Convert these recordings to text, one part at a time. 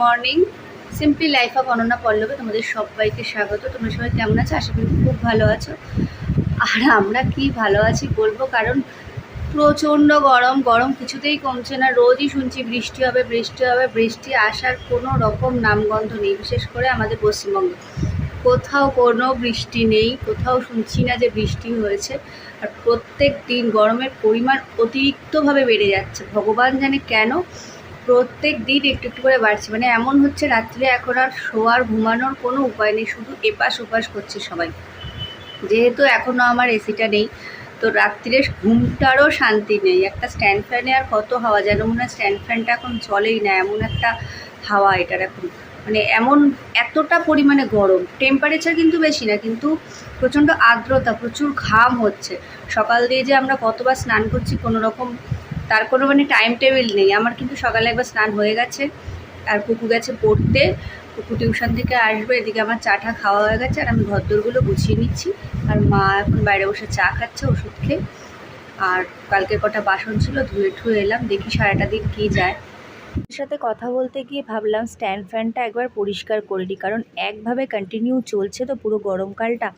Morning simply life of Ananya পল্লবে তোমাদের সবাইকে স্বাগত। তোমরা সবাই কেমন আছো? আশা করি খুব ভালো আছো। আর আমরা কি ভালো আছি বলব? কারণ প্রচণ্ড গরম গরম কিছুতেই কমছে না। রোজই শুনছি বৃষ্টি হবে বৃষ্টি হবে। বৃষ্টি আসার কোনো রকম নামগন্ধ নেই, বিশেষ করে আমাদের পশ্চিমবঙ্গে। কোথাও কোনো বৃষ্টি নেই, কোথাও শুনছি না যে বৃষ্টি হয়েছে। আর প্রত্যেক দিন গরমের পরিমাণ অতিরিক্তভাবে বেড়ে যাচ্ছে। ভগবান জানে কেন প্রত্যেক দিন একটু একটু করে বাড়ছে। মানে এমন হচ্ছে, রাত্রে এখন আর শোয়ার, ঘুমানোর কোনো উপায় নেই, শুধু এপাশ ওপাশ করছে সবাই। যেহেতু এখনও আমার এসিটা নেই, তো রাত্রিরে ঘুমটারও শান্তি নেই। একটা স্ট্যান্ড ফ্যানে আর কত হাওয়া, যেন মনে হয় স্ট্যান্ড ফ্যানটা এখন চলেই না, এমন একটা হাওয়া এটার এখন। মানে এমন এতটা পরিমাণে গরম টেম্পারেচার কিন্তু বেশি না, কিন্তু প্রচণ্ড আর্দ্রতা, প্রচুর ঘাম হচ্ছে। সকাল দিয়ে যে আমরা কতবার স্নান করছি, কোনো রকম তার কোনো মানে টাইম টেবিল নেই। আমার কিন্তু সকালে একবার স্নান হয়ে গেছে, আর কুকু গেছে পড়তে। কুকু টিউশন থেকে আসবে, এদিকে আমার চাটা খাওয়া হয়ে গেছে, আর আমি ঘরদোরগুলো গুছিয়ে নিচ্ছি। আর মা এখন বাইরে বসে চা খাচ্ছে, ওষুধ খেয়ে। আর কালকে কটা বাসন ছিল, ধুয়ে ঠুয়ে এলাম, দেখি সারাটা দিন কী যায়। সাথে কথা বলতে গিয়ে ভাবলাম স্ট্যান্ড ফ্যানটা একবার পরিষ্কার করে দিই কারণ একভাবে কন্টিনিউ চলছে তো পুরো গরমকালটা।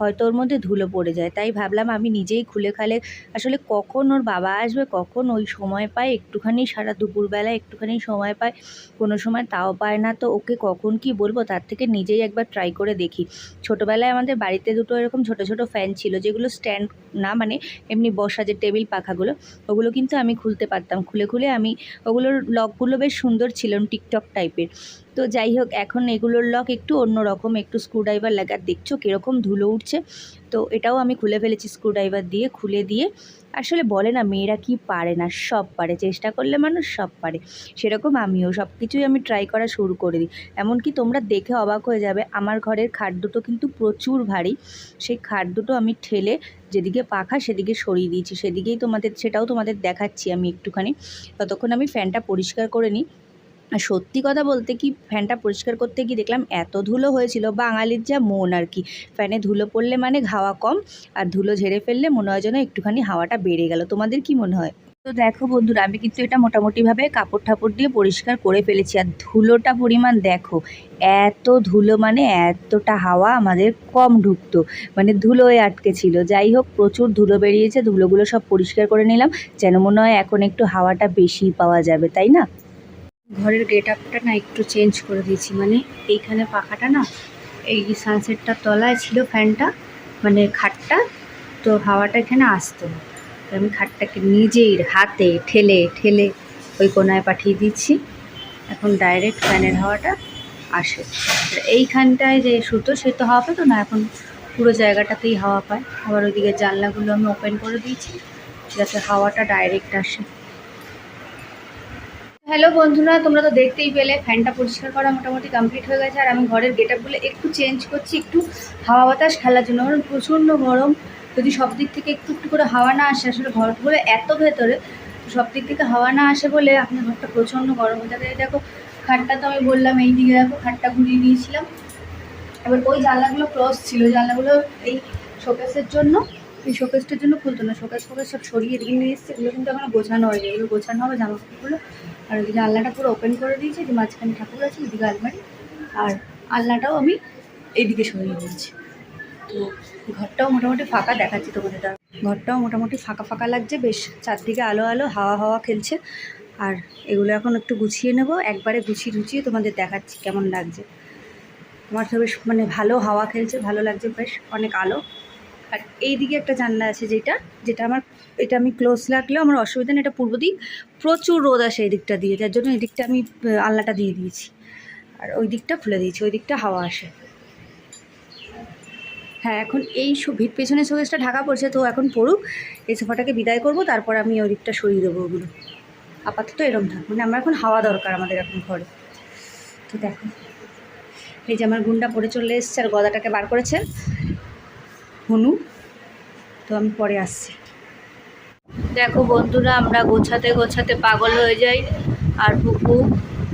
হয়তো ওর মধ্যে ধুলো পড়ে যায়, তাই ভাবলাম আমি নিজেই খুলে খালে। আসলে কখন ওর বাবা আসবে, কখন ওই সময় পায়, একটুখানি সারা দুপুরবেলা একটুখানি সময় পায়, কোনো সময় তাও পায় না। তো ওকে কখন কি বলব, তার থেকে নিজেই একবার ট্রাই করে দেখি। ছোটোবেলায় আমাদের বাড়িতে দুটো এরকম ছোটো ছোটো ফ্যান ছিল, যেগুলো স্ট্যান্ড না মানে এমনি বসা যে টেবিল পাখাগুলো, ওগুলো কিন্তু আমি খুলতে পারতাম। খুলে খুলে আমি ওগুলোর লকগুলো বেশ সুন্দর ছিল টিকটক টাইপের তো যাই হোক, এখন এগুলোর লক একটু অন্যরকম, একটু স্ক্রুড্রাইভার লাগার দেখছ কীরকম ধুলো উঠছে। তো এটাও আমি খুলে ফেলেছি স্ক্রুড্রাইভার দিয়ে, খুলে দিয়ে। আসলে বলে না, মেয়েরা কি পারে না, সব পারে। চেষ্টা করলে মানুষ সব পারে। সেরকম আমিও সব কিছুই আমি ট্রাই করা শুরু করে দিই। এমনকি তোমরা দেখে অবাক হয়ে যাবে, আমার ঘরের খাট দুটো কিন্তু প্রচুর ভারী। সেই খাট দুটো আমি ঠেলে যেদিকে পাখা সেদিকে সরিয়ে দিয়েছি। সেদিকেই তোমাদের, সেটাও তোমাদের দেখাচ্ছি আমি একটুখানি। ততক্ষণ আমি ফ্যানটা পরিষ্কার করে নিই। সত্যি কথা বলতে কি, ফ্যানটা পরিষ্কার করতে গিয়ে দেখলাম এত ধুলো হয়েছিল, বাঙালির যা মন আর কি। ফ্যানে ধুলো পড়লে মানে হাওয়া কম, আর ধুলো ঝেড়ে ফেললে মনে হয় যেন একটুখানি হাওয়াটা বেড়ে গেল। তোমাদের কি মনে হয়? তো দেখো বন্ধুরা, আমি কিন্তু এটা মোটামুটিভাবে কাপড় ঠাপড় দিয়ে পরিষ্কার করে ফেলেছি। আর ধুলোটা পরিমাণ দেখো, এত ধুলো মানে এতটা হাওয়া আমাদের কম ঢুকতো। মানে ধুলোয় আটকে ছিল। যাই হোক, প্রচুর ধুলো বেরিয়েছে, ধুলোগুলো সব পরিষ্কার করে নিলাম। যেন মনে হয় এখন একটু হাওয়াটা বেশি পাওয়া যাবে, তাই না? ঘরের গেট আপটা না একটু চেঞ্জ করে দিয়েছি। মানে এইখানে পাখাটা না, এই সানসেটটার তলায় ছিল ফ্যানটা মানে খাটটা, তো হাওয়াটা এখানে আসতো আমি খাটটাকে নিজেই হাতে ঠেলে ঠেলে ওই কোনায় পাঠিয়ে দিচ্ছি এখন ডাইরেক্ট ফ্যানের হাওয়াটা আসে। এইখানটায় যে সুতো, সে তো হাওয়া পেতো না, এখন পুরো জায়গাটাতেই হাওয়া পায়। আবার ওইদিকে জানলাগুলো আমি ওপেন করে দিয়েছি, যাতে হাওয়াটা ডাইরেক্ট আসে। হ্যালো বন্ধুরা, তোমরা তো দেখতেই পেলে, ফ্যানটা পরিষ্কার করা মোটামুটি কমপ্লিট হয়ে গেছে, আর আমি ঘরের গেট আপগুলো একটু চেঞ্জ করছি, একটু হাওয়া বাতাস খেলার জন্য। কারণ প্রচণ্ড গরম, যদি সব দিক থেকে একটু একটু করে হাওয়া না আসে, আসলে ঘরগুলো এত ভেতরে সব দিক থেকে হাওয়া না আসে বলে আপনার ঘরটা প্রচণ্ড গরম হয়ে যাবে। দেখো, খাটটা তো আমি বললাম, এই দিকে দেখো, খাটটা ঘুরিয়ে নিয়েছিলাম। এবার ওই জানলাগুলো ক্লস ছিল, জানলাগুলো এই শোকেসের জন্য, এই শোকেসটার জন্য খুলতো না শোকেস ফোকেস সব সরিয়ে দিয়ে নিয়ে এসছে, এগুলো কিন্তু এখনও গোছানো হয়নি, এগুলো গোছানো হবে জামা কাপড়গুলো আর ওইদিকে আলনাটা পুরো ওপেন করে দিয়েছি, যে মাঝখানে ঠাকুর আছে এদিকে আলমারি। আর আলনাটাও আমি এইদিকে সরিয়ে দিয়েছি। তো ঘরটাও মোটামুটি ফাঁকা দেখাচ্ছি তোমাদের দ্বারা। ঘরটাও মোটামুটি ফাঁকা ফাঁকা লাগছে, বেশ চারদিকে আলো আলো, হাওয়া হাওয়া খেলছে। আর এগুলো এখন একটু গুছিয়ে নেব, একবারে গুছিয়ে গুছিয়ে তোমাদের দেখাচ্ছি কেমন লাগছে। আমার তো বেশ মানে ভালো হাওয়া খেলছে, ভালো লাগছে, বেশ অনেক আলো। আর এই দিকে একটা জানলা আছে যেটা যেটা আমার, এটা আমি ক্লোজ রাখলেও আমার অসুবিধা নেই, এটা পূর্ব দিক। প্রচুর রোদ আসে এই দিকটা দিয়ে, যার জন্য এই দিকটা আমি আল্লাটা দিয়ে দিয়েছি। আর ওই দিকটা খুলে দিয়েছি, ওই দিকটা হাওয়া আসে। হ্যাঁ এখন এই ভিত পেছনের শোকেসটা ঢাকা পড়ছে, তো এখন পড়ুক, এই সোফাটাকে বিদায় করব, তারপর আমি ওই দিকটা সরিয়ে দেবো ওগুলো। আপাতত এরম থাক মানে আমার এখন হাওয়া দরকার আমাদের এখন ঘরে। তো দেখো, এই যে আমার গুন্ডা পড়ে চলে এসছে, আর গদাটাকে বার করেছে। হনু তো আমি পরে আসছি। দেখো বন্ধুরা, আমরা গোছাতে গোছাতে পাগল হয়ে যাই, আর পুকু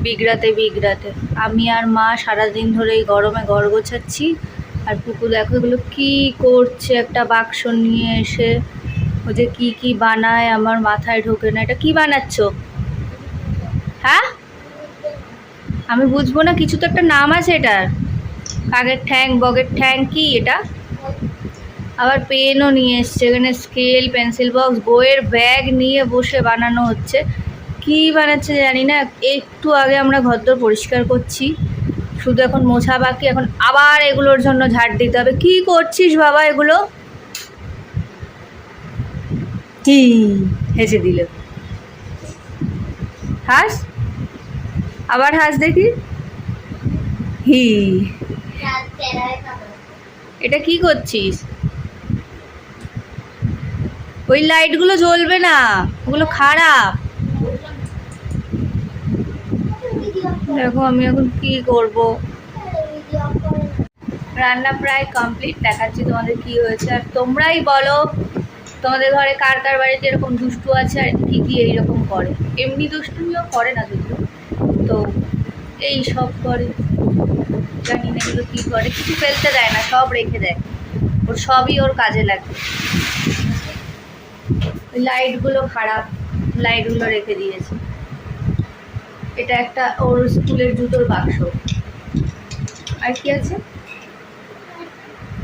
বিগড়াতে বিগড়াতে। আমি আর মা সারাদিন ধরে এই গরমে ঘর গোছাচ্ছি, আর পুকু দেখো এগুলো কী করছে, একটা বাক্স নিয়ে এসে, ও যে কী কী বানায়, আমার মাথায় ঢোকে না। এটা কি বানাচ্ছ? হ্যাঁ? আমি বুঝব না, কিছু তো একটা নাম আছে এটার। কাকের ঠ্যাং, বগের ঠ্যাং, কি এটা? আবার পেনও নিয়ে এসছে। এখানে স্কেল পেন্সিল বক্স বইয়ের ব্যাগ নিয়ে বসে বানানো হচ্ছে। কি বানাচ্ছে জানি না। একটু আগে আমরা ঘরদোর পরিষ্কার করছি। শুধু এখন মোছা বাকি। এখন আবার এগুলোর জন্য ঝাড় দিতে হবে। কি করছিস বাবা এগুলো? কি? হেসে দিল। হাস? আবার হাস দেখি। হি। এটা কি করছিস? ওই লাইটগুলো জ্বলবে না, ওগুলো খারাপ। দেখো আমি এখন কি করব। রান্না প্রায় কমপ্লিট দেখাচ্ছি তোমাদের কি হয়েছে। আর তোমরাই বলো, তোমাদের ঘরে কার কার বাড়িতে এরকম দুষ্টু আছে আর কি কি এইরকম করে? এমনি দুষ্টুমিও করে না যদিও। তো এই সব করে। জানি না এগুলো কী করে, কিছু ফেলতে দেয় না, সব রেখে দেয়। ওর সবই ওর কাজে লাগে। লাইটগুলো খারাপ, লাইটগুলো রেখে দিয়েছে। এটা একটা ওর স্কুলের জুতোর বাক্স। আর কি আছে?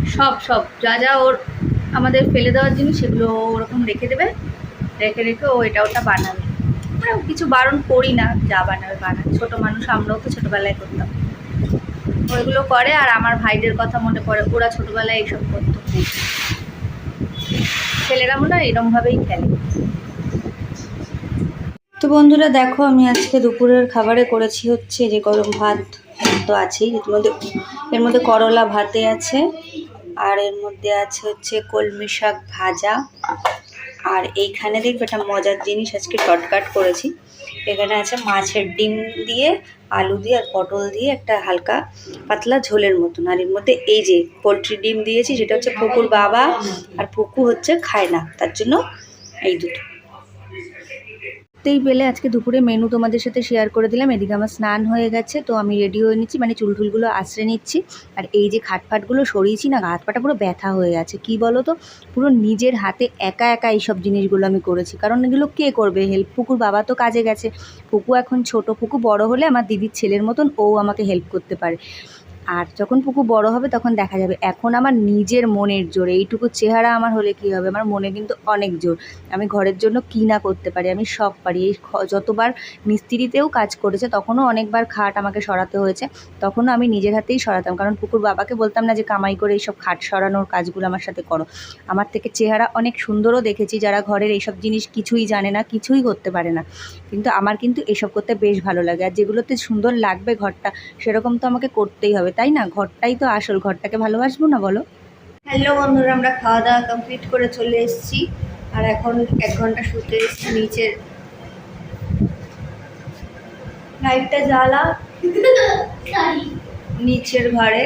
সব সব। যা যা ওর, আমাদের ফেলে দেওয়ার জিনিস, সেগুলো ওরকম রেখে দেবে। রেখে রেখে ও এটা ওটা বানাবে। আমরা কিছু বারণ করি না, যা বানাবে বানাবে। ছোটো মানুষ, আমরাও তো ছোটোবেলায় করতাম। ওইগুলো করে আর আমার ভাইদের কথা মনে পড়ে, ওরা ছোটোবেলায় এইসব করতো। ছেলেরা মনে হয় এরমভাবেই খেলে। তো বন্ধুরা দেখো, আমি আজকে দুপুরের খাবারে করেছি হচ্ছে যে গরম ভাত তো আছেই। এর মধ্যে এর মধ্যে করলা ভাতে আছে, আর এর মধ্যে আছে হচ্ছে কলমি শাক ভাজা। আর এইখানে দেখবে একটা মজার জিনিস, আজকে শর্টকাট করেছি। এখানে আছে মাছের ডিম দিয়ে, আলু দিয়ে আর পটল দিয়ে একটা হালকা পাতলা ঝোলের মতন। আর এর মধ্যে এই যে পোলট্রি ডিম দিয়েছি, সেটা হচ্ছে ফুকুর বাবা আর ফুকু হচ্ছে খায় না। তার জন্য এই দুটো। তেই পেলে। আজকে দুপুরে মেনু তোমাদের সাথে শেয়ার করে দিলাম। এদিকে আমার স্নান হয়ে গেছে, তো আমি রেডি হয়ে নিচ্ছি। মানে চুল টুলগুলো আশ্রে নিচ্ছি। আর এই যে খাটফাটগুলো সরিয়েছি না হাত পাটা পুরো ব্যথা হয়ে গেছে কি বলো তো পুরো নিজের হাতে একা একা এইসব জিনিসগুলো আমি করেছি। কারণ এগুলো কে করবে? হেল্প পুকুর বাবা তো কাজে গেছে। পুকু এখন ছোট, পুকু বড় হলে আমার দিদির ছেলের মতন ও আমাকে হেল্প করতে পারে। আর যখন পুকু বড় হবে তখন দেখা যাবে। এখন আমার নিজের মনের জোর। এইটুকু চেহারা আমার হলে কি হবে? আমার মনে কিন্তু অনেক জোর। আমি ঘরের জন্য কী না করতে পারি? আমি সব পারি। এই যতবার মিস্ত্রিতেও কাজ করেছে তখনও অনেকবার খাট আমাকে সরাতে হয়েছে। তখনও আমি নিজের হাতেই সরাতাম। কারণ পুকুর বাবাকে বলতাম না যে, কামাই করে এইসব খাট সরানোর কাজগুলো আমার সাথে করো। আমার থেকে চেহারা অনেক সুন্দরও দেখেছি। যারা ঘরের এইসব জিনিস কিছুই জানে না, কিছুই করতে পারে না। কিন্তু আমার কিন্তু এসব করতে বেশ ভালো লাগে। আর যেগুলোতে সুন্দর লাগবে ঘরটা, সেরকম তো আমাকে করতেই হবে। তাই না? ঘরটাই তো আসল ঘরটাকে ভালোবাসবো না বলো? হ্যালো বন্ধুরা আমরা খাওয়া দাওয়া কমপ্লিট করে চলে এসেছি। আর এখন এক ঘণ্টা শুতে এসেছি নিচের। লাইটটা জ্বালা। নিচের ঘরে।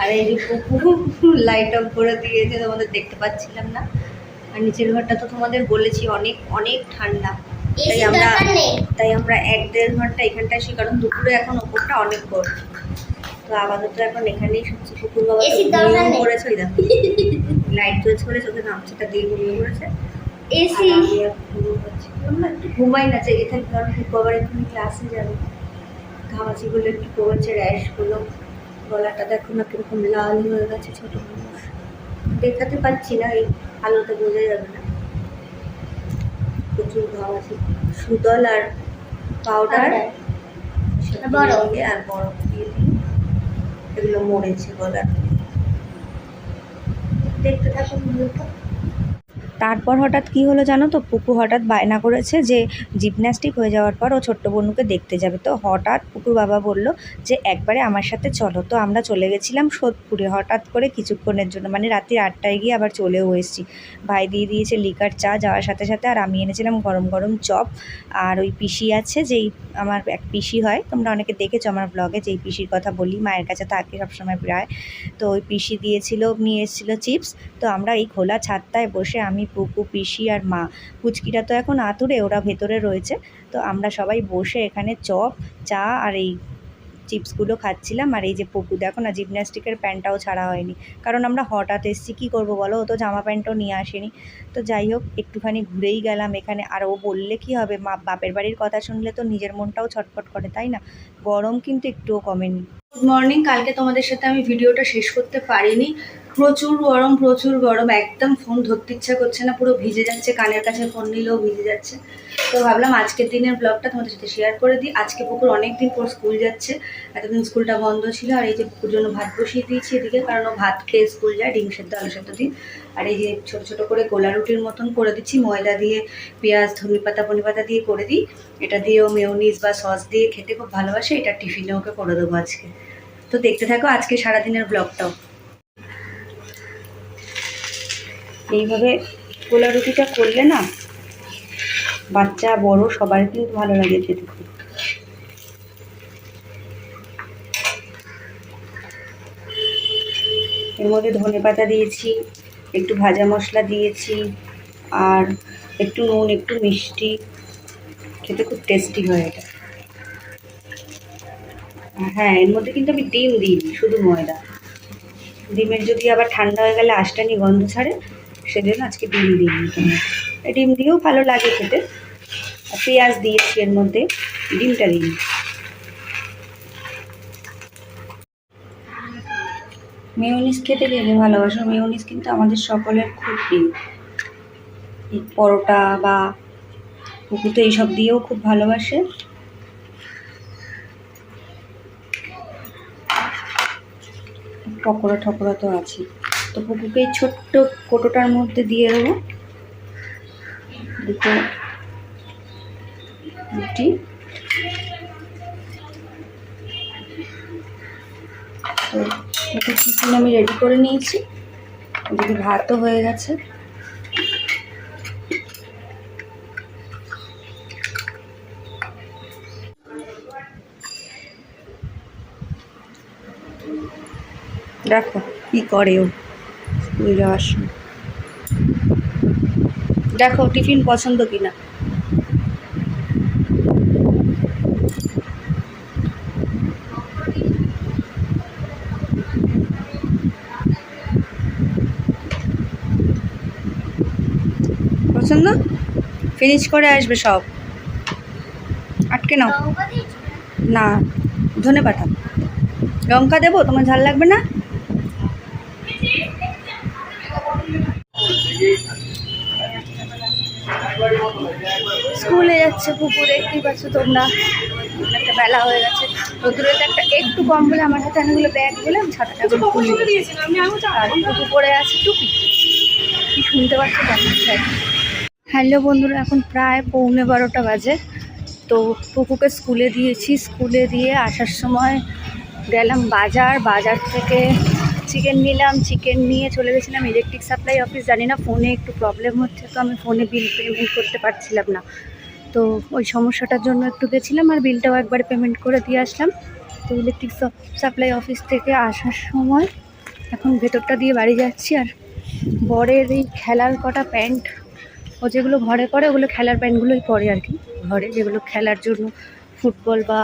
আর এই যে পুকুর লাইট অফ করে দিয়েছে তোমাদের দেখতে পাচ্ছিলাম না। আর নিচের ঘরটা তো তোমাদের বলেছি অনেক অনেক ঠান্ডা। তাই আমরা তাই আমরা এক দেড় ঘণ্টা এখানটায় আসি কারণ দুপুরে এখন ওপরটা অনেক গরম। তো আপাতত এখন এখানেই সবচেয়ে পুকুর বাবা তো AC দরকার ঘুমিয়ে নেই। পড়েছে ওই দেখো। লাইট জ্বলছে বলে চোখে গামছাটা দিয়ে ঘুমিয়ে পড়েছে। এসি। ঘুমাই না জেগে থাকি কারণ এখন ক্লাসে যাবে। ঘামাচিগুলো একটু কমেছে র্যাশগুলো গলাটা দেখো না কীরকম লাল হয়ে গেছে ছোট মানুষ। দেখাতে পাচ্ছি না এই আলোতে বোঝা যাবে না। প্রচুর ঘামাচি। সুদল আর পাউডার আর বরফ। দিয়ে আর বরফ দিয়ে দিই এগুলো মরেছে গলার দেখতে থাকুন ভিডিওটা তারপর হঠাৎ কি হলো জানো তো? পুকু হঠাৎ বায়না করেছে যে জিমন্যাস্টিক হয়ে যাওয়ার পর ও ছোট্ট বনুকে দেখতে যাবে। তো হঠাৎ পুকুর বাবা বলল যে, একবারে আমার সাথে চলো। তো আমরা চলে গেছিলাম সোদপুরে। হঠাৎ করে কিছুক্ষণের জন্য মানে রাত্রি আটটায় গিয়ে আবার চলেও এসেছি। ভাই দিয়ে দিয়েছে লিকার চা, যাওয়ার সাথে সাথে আর আমি এনেছিলাম গরম গরম চপ। আর ওই পিসি আছে যেই আমার এক পিসি হয়, তোমরা অনেকে দেখেছ আমার ব্লগে যেই পিসির কথা বলি, মায়ের কাছে থাকে সবসময় প্রায়। তো ওই পিসি দিয়েছিল, নিয়ে এসেছিল চিপস। তো আমরা এই খোলা ছাদটায় বসে আমি পুকু পিসি আর মা। পুচকিটা তো এখন আতুরে, ওরা ভেতরে রয়েছে। তো আমরা সবাই বসে এখানে চপ, চা আর এই চিপসগুলো খাচ্ছিলাম। আর এই যে পপু দেখো না, জিমন্যাস্টিকের প্যান্টটাও ছাড়া হয়নি। কারণ আমরা হঠাৎ এসেছি, কী করব বলো? ও তো জামা প্যান্টও নিয়ে আসেনি। তো যাই হোক, একটুখানি ঘুরেই গেলাম এখানে। আর ও বললে কি হবে? মা, বাপের বাড়ির কথা শুনলে তো নিজের মনটাও ছটফট করে, তাই না? গরম কিন্তু একটুও কমেনি। গুড মর্নিং কালকে তোমাদের সাথে আমি ভিডিওটা শেষ করতে পারিনি। প্রচুর গরম প্রচুর গরম। একদম ফোন ধরতে ইচ্ছা করছে না, পুরো ভিজে যাচ্ছে, কানের কাছে ফোন নিলেও ভিজে যাচ্ছে। তো ভাবলাম আজকের দিনের ব্লগটা তোমাদের সাথে শেয়ার করে দিই। আজকে পুকুর অনেক দিন পর স্কুল যাচ্ছে। এতদিন স্কুলটা বন্ধ ছিল, আর এই যে পুকুর জন্য ভাত বসিয়ে দিয়েছি এদিকে, কারণ ও ভাত খেয়ে স্কুল যায়, ডিম সেদ্ধ, আলু সেদ্ধ দিই আর এই যে ছোট ছোট করে গোলা রুটির মতন করে দিচ্ছি, ময়দা দিয়ে, পেঁয়াজ, ধনে পাতা পনি পাতা দিয়ে করে দিই। এটা দিয়েও মেয়নিজ বা সস দিয়ে খেতে খুব ভালোবাসে, এটা টিফিনে ওকে করে দেবো আজকে। তো দেখতে থাকো আজকে সারাদিনের ব্লগটাও। এইভাবে গোলা রুটিটা করলে না, বাচ্চা, বড় সবার কিন্তু ভালো লাগে খেতে খুব। এর মধ্যে ধনে পাতা দিয়েছি একটু ভাজা মশলা দিয়েছি আর একটু নুন, একটু মিষ্টি। খেতে খুব টেস্টি হয় এটা। হ্যাঁ এর মধ্যে কিন্তু আমি ডিম দিই শুধু ময়দা। ডিমের যদি আবার ঠান্ডা হয়ে গেলে আষ্টানি গন্ধ ছাড়ে, সেজন্য আজকে ডিম দিই তোমার ডিম দিয়েও ভালো লাগে খেতে। পেঁয়াজ দিয়েছি এর মধ্যে, ডিমটা দিই মেয়নিস খেতে গেলে ভালোবাসো মেয়নিস কিন্তু আমাদের সকলের খুব প্রিয়। পরোটা বা পুকু তো এইসব দিয়েও খুব ভালোবাসে। পকোড়া ঠকোড়া তো আছে। তো পুকুকে এই ছোট্ট কোটোটার মধ্যে দিয়ে দেবো। দুটো রুটি তো একটু টিফিন আমি রেডি করে নিয়েছি। ওদিকে ভাতও হয়ে গেছে। দেখো কি করে ও স্কুল যাওয়ার সময়। দেখো টিফিন পছন্দ কিনা পছন্দ ফিনিশ করে আসবে সব। আটকে নাও। না ধনে পাতা। লঙ্কা দেবো? তোমার ঝাল লাগবে না? স্কুলে যাচ্ছে পুকুর দেখতেই পাচ্ছ তোমরা? একটা বেলা হয়ে গেছে। রোদ্রের একটা একটু কম বলে আমার হাতে অনেকগুলো ব্যাগ বলে আমি ছাতাটা টুপি আছে টুপি। কি শুনতে পাচ্ছি? দেখাচ্ছে হ্যালো বন্ধুরা, এখন প্রায় পৌনে বারোটা বাজে। তো পুকুকে স্কুলে দিয়েছি। স্কুলে দিয়ে আসার সময় গেলাম বাজার। বাজার থেকে চিকেন নিলাম। চিকেন নিয়ে চলে গেছিলাম ইলেকট্রিক সাপ্লাই অফিস জানি না ফোনে একটু প্রবলেম হচ্ছে, তো আমি ফোনে বিল পেমেন্ট করতে পারছিলাম না। তো ওই সমস্যাটার জন্য একটু গেছিলাম আর বিলটাও একবার পেমেন্ট করে দিয়ে আসলাম। তো ইলেকট্রিক সাপ্লাই অফিস থেকে আসার সময় এখন ভেতরটা দিয়ে বাড়ি যাচ্ছি আর বরের এই খেলার কটা প্যান্ট ও যেগুলো ঘরে পরে ওগুলো খেলার প্যান্টগুলোই পরে আর কি ঘরে। যেগুলো খেলার জন্য ফুটবল বা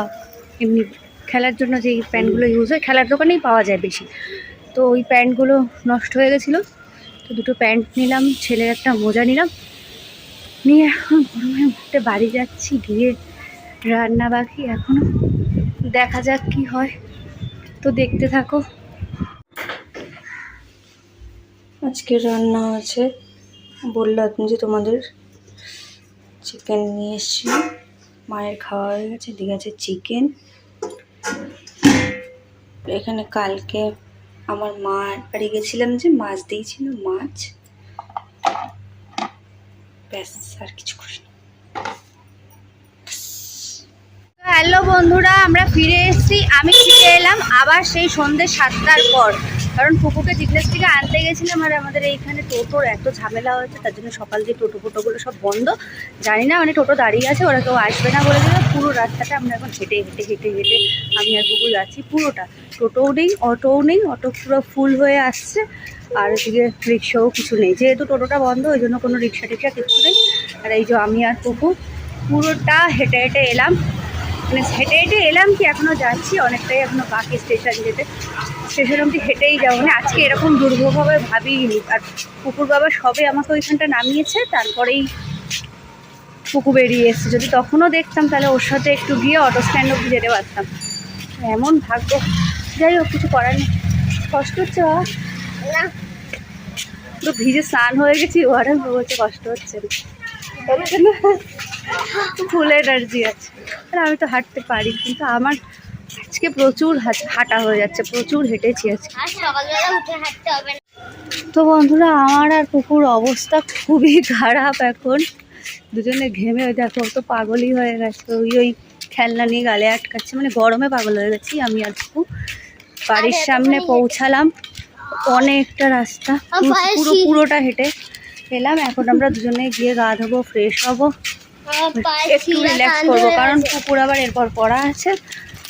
এমনি খেলার জন্য যেই প্যান্টগুলো ইউজ হয় খেলার দোকানেই পাওয়া যায় বেশি। তো ওই প্যান্টগুলো নষ্ট হয়ে গেছিল। তো দুটো প্যান্ট নিলাম ছেলের একটা মোজা নিলাম। নিয়ে এখন গরমের মধ্যে বাড়ি যাচ্ছি গিয়ে রান্না বাকি এখনও দেখা যাক কি হয়। তো দেখতে থাকো। আজকে রান্না আছে। বললাম যে তোমাদের চিকেন নিয়ে এসেছি, মায়ের খাওয়া হয়ে গেছে দিয়ে আছে চিকেন এখানে কালকে আমার মা বাড়ি গেছিলাম যে, মাছ দিয়েছিল, মাছ। ব্যাস, আর কিছু করি হ্যালো বন্ধুরা, আমরা ফিরে এসেছি, আমি ফিরে এলাম আবার সেই সন্ধ্যে সাতটার পর। কারণ পুকুকে জিজ্ঞেস থেকে আনতে গেছিলাম আর আমাদের এইখানে টোটোর এত ঝামেলা হয়েছে, তার জন্য সকাল দিয়ে টোটো ফোটোগুলো সব বন্ধ। জানি না মানে টোটো দাঁড়িয়ে আছে, ওরা কেউ আসবে না বলে দিল। পুরো রাস্তাটা আমরা এখন হেঁটে হেঁটে হেঁটে হেঁটে আমি আর পুকুর যাচ্ছি, পুরোটা। টোটোও নেই, অটোও নেই, অটো পুরো ফুল হয়ে আসছে। আর এদিকে রিক্সাও কিছু নেই। যেহেতু টোটোটা বন্ধ, ওই জন্য কোনো রিক্সা টিক্সা কিছু নেই। আর এই যে আমি আর পুকু পুরোটা হেঁটে হেঁটে এলাম। মানে হেঁটে হেঁটে এলাম কি এখনও যাচ্ছি অনেকটাই এখনও বাকি স্টেশন যেতে। স্টেশন অব্দি হেঁটেই যাব। মানে আজকে এরকম দুর্ভোগ হবে ভাবিনি আর কুকুর বাবা সবে আমাকে ওইখানটা নামিয়েছে তারপরেই পুকু বেরিয়ে এসছে। যদি তখনও দেখতাম তাহলে ওর সাথে একটু গিয়ে অটো স্ট্যান্ড অব্দি যেতে পারতাম। এমন ভাগ্য। যাই হোক কিছু করার নেই। কষ্ট হচ্ছে বাবা। না। তো ভিজে স্নান হয়ে গেছি ওয়ারেন বলছে কষ্ট হচ্ছে না। না ফুল এনার্জি আছে। আর আমি তো হাঁটতে পারি কিন্তু আমার আজকে প্রচুর হাঁটা হয়ে যাচ্ছে প্রচুর হেঁটেছি আজকে। তো বন্ধুরা আমার আর কুকুর অবস্থা খুবই খারাপ এখন। দুজনে ঘেমে ওই দেখো তো পাগলই হয়ে গেছে। ওই ওই খেলনা নিয়ে গালে আটকাচ্ছে মানে গরমে পাগল হয়ে গেছি আমি আর কুকুর বাড়ির সামনে পৌঁছালাম অনেকটা রাস্তা। পুরো-। পুরোটা হেঁটে। এলাম এখন আমরা দুজনে গিয়ে গা ধোবো ফ্রেশ হব। একটু রিল্যাক্স করব কারণ। কুকুর আবার এরপর পড়া আছে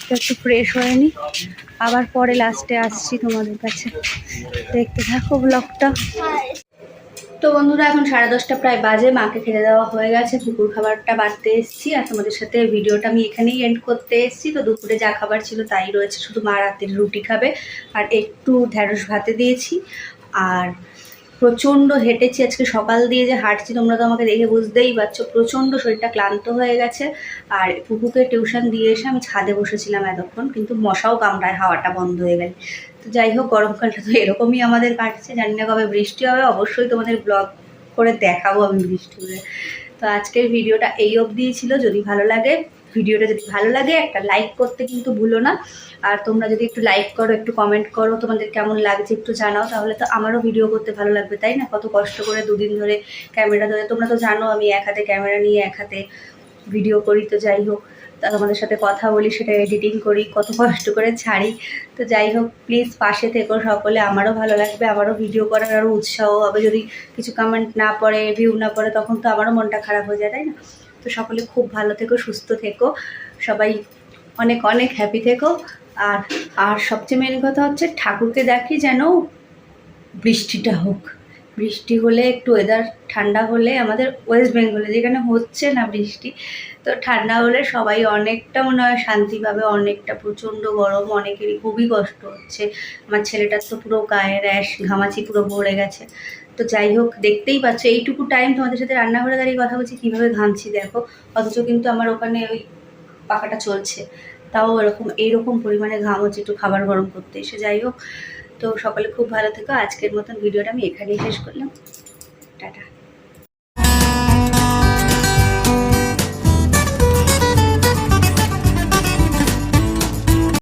তো একটু ফ্রেশ হয়ে নি। আবার পরে লাস্টে আসছি তোমাদের কাছে। দেখতে থাকো ব্লগটা তো বন্ধুরা এখন সাড়ে দশটা প্রায় বাজে মাকে খেতে দেওয়া হয়ে গেছে পুকুর খাবারটা বাড়তে এসেছি আর তোমাদের সাথে ভিডিওটা আমি এখানেই এন্ড করতে এসেছি। তো দুপুরে যা খাবার ছিল তাই রয়েছে শুধু মা রাতের রুটি খাবে আর একটু ঢ্যাঁড়স ভাতে দিয়েছি আর প্রচণ্ড হেঁটেছি, আজকে সকাল দিয়ে যে হাঁটছি, তোমরা তো আমাকে দেখে বুঝতেই পারছ, প্রচণ্ড শরীরটা ক্লান্ত হয়ে গেছে। আর পুকুকে টিউশন দিয়ে এসে আমি ছাদে বসেছিলাম এতক্ষণ, কিন্তু মশাও কামড়ায়, হাওয়াটা বন্ধ হয়ে গেল। তো যাই হোক, গরমকালটা তো এরকমই আমাদের কাটছে, জানি না কবে বৃষ্টি হবে, অবশ্যই তোমাদের ব্লগ করে দেখাবো আমি বৃষ্টি করে তো আজকের ভিডিওটা এই অবধি ছিল, যদি ভালো লাগে ভিডিওটা যদি ভালো লাগে, একটা লাইক করতে কিন্তু ভুলো না। আর তোমরা যদি একটু লাইক করো, একটু কমেন্ট করো, তোমাদের কেমন লাগছে একটু জানাও, তাহলে তো আমারও ভিডিও করতে ভালো লাগবে, তাই না? কত কষ্ট করে দুদিন ধরে ক্যামেরা ধরে, তোমরা তো জানো আমি এক হাতে ক্যামেরা নিয়ে এক হাতে ভিডিও করি, তো যাই হোক তোমাদের সাথে কথা বলি, সেটা এডিটিং করি, কত কষ্ট করে ছাড়ি। তো যাই হোক প্লিজ পাশে থেকো সকলে, আমারও ভালো লাগবে, আমারও ভিডিও করার আরও উৎসাহ হবে। যদি কিছু কমেন্ট না পড়ে ভিউ না পড়ে, তখন তো আমারও মনটা খারাপ হয়ে যায়, তাই না? তো সকলে খুব ভালো থেকো, সুস্থ থেকো। সবাই অনেক অনেক হ্যাপি থেকো। আর আর সবচেয়ে মেন কথা হচ্ছে ঠাকুরকে দেখি যেন বৃষ্টিটা হোক। বৃষ্টি হলে একটু ওয়েদার ঠান্ডা হলে আমাদের ওয়েস্ট বেঙ্গলে যেখানে হচ্ছে না বৃষ্টি, তো ঠান্ডা হলে সবাই অনেকটা মনে হয় শান্তি পাবে, অনেকটা প্রচণ্ড গরম, অনেকেরই খুবই কষ্ট হচ্ছে। আমার ছেলেটার তো পুরো গায়ে র্যাশ ঘামাচি পুরো ভরে গেছে। তো যাই হোক, দেখতেই পাচ্ছ, এইটুকু টাইম তোমাদের সাথে রান্নাঘরে দাঁড়িয়ে কথা বলছি, কীভাবে ঘামছি দেখো, অথচ কিন্তু আমার ওখানে ওই পাখাটা চলছে। তাও এরকম, এইরকম পরিমাণে ঘাম হচ্ছে একটু খাবার গরম করতে এসে, যাই হোক। তো সকলে খুব ভালো থেকো, আজকের মতন ভিডিওটা আমি এখানেই শেষ করলাম। টাটা।